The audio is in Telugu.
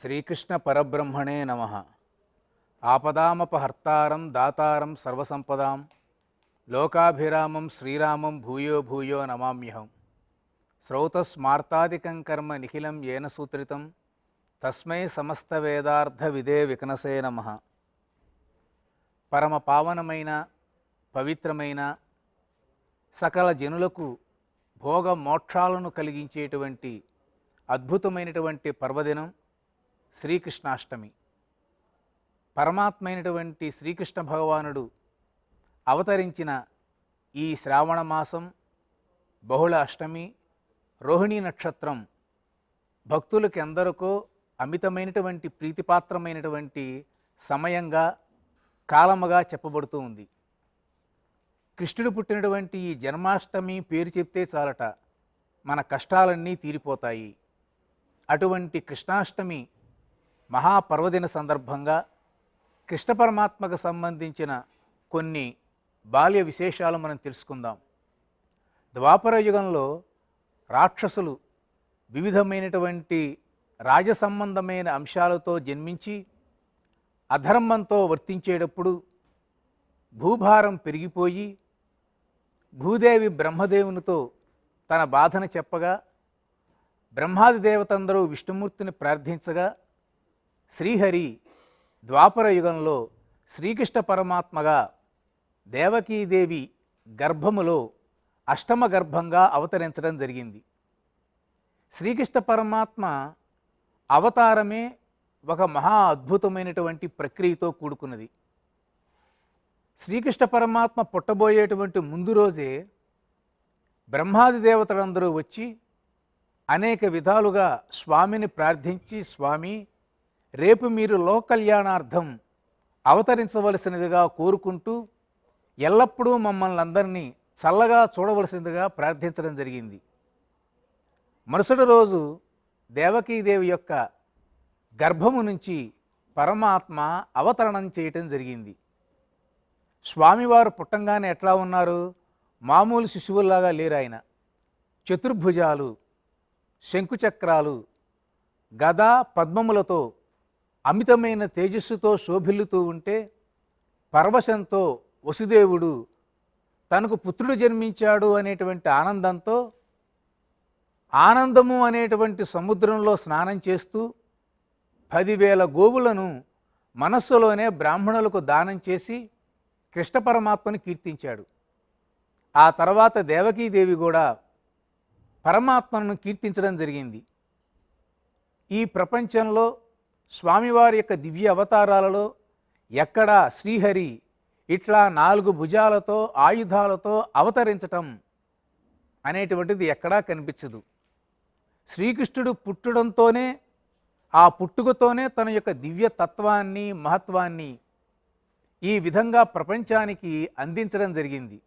శ్రీకృష్ణ పరబ్రహ్మణే నమ. ఆపదామపహర్తారం దాతారం సర్వసంపదాం. లోకాభిరామం శ్రీరామం భూయో భూయో నమామ్యహం. శ్రౌతస్మార్తాదికం కర్మ నిఖిలం ఏన సూత్రితం. తస్మై సమస్త వేదార్థ విదే వికనసే నమ. పరమ పావనమైన పవిత్రమైన సకల జనులకు భోగ మోక్షాలను కలిగించేటువంటి అద్భుతమైనటువంటి పర్వదినం. శ్రీకృష్ణాష్టమి. పరమాత్మైనటువంటి శ్రీకృష్ణ భగవానుడు అవతరించిన ఈ శ్రావణ మాసం బహుళ అష్టమి రోహిణీ నక్షత్రం భక్తులకి ఎందరికో అమితమైనటువంటి ప్రీతిపాత్రమైనటువంటి సమయంగా కాలముగా చెప్పబడుతూ ఉంది. కృష్ణుడు పుట్టినటువంటి ఈ జన్మాష్టమి పేరు చెప్తే చాలట మన కష్టాలన్నీ తీరిపోతాయి. అటువంటి కృష్ణాష్టమి మహాపర్వదిన సందర్భంగా కృష్ణ పరమాత్మకు సంబంధించిన కొన్ని బాల్య విశేషాలు మనం తెలుసుకుందాం. ద్వాపర యుగంలో రాక్షసులు వివిధమైనటువంటి రాజసంబంధమైన అంశాలతో జన్మించి అధర్మంతో వర్తించేటప్పుడు భూభారం పెరిగిపోయి భూదేవి బ్రహ్మదేవునితో తన బాధను చెప్పగా బ్రహ్మాది దేవతందరూ విష్ణుమూర్తిని ప్రార్థించగా శ్రీహరి ద్వాపర యుగంలో శ్రీకృష్ణ పరమాత్మగా దేవకీదేవి గర్భములో అష్టమ గర్భంగా అవతరించడం జరిగింది. శ్రీకృష్ణ పరమాత్మ అవతారమే ఒక మహా అద్భుతమైనటువంటి ప్రక్రియతో కూడుకున్నది. శ్రీకృష్ణ పరమాత్మ పుట్టబోయేటువంటి ముందు రోజే బ్రహ్మాది దేవతలందరూ వచ్చి అనేక విధాలుగా స్వామిని ప్రార్థించి స్వామి రేపు మీరు లోకల్యాణార్థం అవతరించవలసినదిగా కోరుకుంటూ ఎల్లప్పుడూ మమ్మల్ని అందరినీ చల్లగా చూడవలసిందిగా ప్రార్థించడం జరిగింది. మరుసటి రోజు దేవకీదేవి యొక్క గర్భము నుంచి పరమాత్మ అవతరణం చేయటం జరిగింది. స్వామివారు పుట్టంగానే ఎట్లా ఉన్నారు? మామూలు శిశువుల్లాగా లేరు ఆయన. చతుర్భుజాలు శంకుచక్రాలు గద పద్మములతో అమితమైన తేజస్సుతో శోభిల్లుతూ ఉంటే పరవశంతో వసుదేవుడు తనకు పుత్రుడు జన్మించాడు అనేటువంటి ఆనందంతో ఆనందము అనేటువంటి సముద్రంలో స్నానం చేస్తూ పదివేల గోవులను మనస్సులోనే బ్రాహ్మణులకు దానం చేసి కృష్ణ పరమాత్మను కీర్తించాడు. ఆ తర్వాత దేవకీదేవి కూడా పరమాత్మను కీర్తించడం జరిగింది. ఈ ప్రపంచంలో స్వామివారి యొక్క దివ్య అవతారాలలో ఎక్కడ శ్రీహరి ఇట్లా నాలుగు భుజాలతో ఆయుధాలతో అవతరించటం అనేటువంటిది ఎక్కడా కనిపించదు. శ్రీకృష్ణుడు పుట్టడంతోనే ఆ పుట్టుకతోనే తన యొక్క దివ్య తత్వాన్ని మహత్వాన్ని ఈ విధంగా ప్రపంచానికి అందించడం జరిగింది.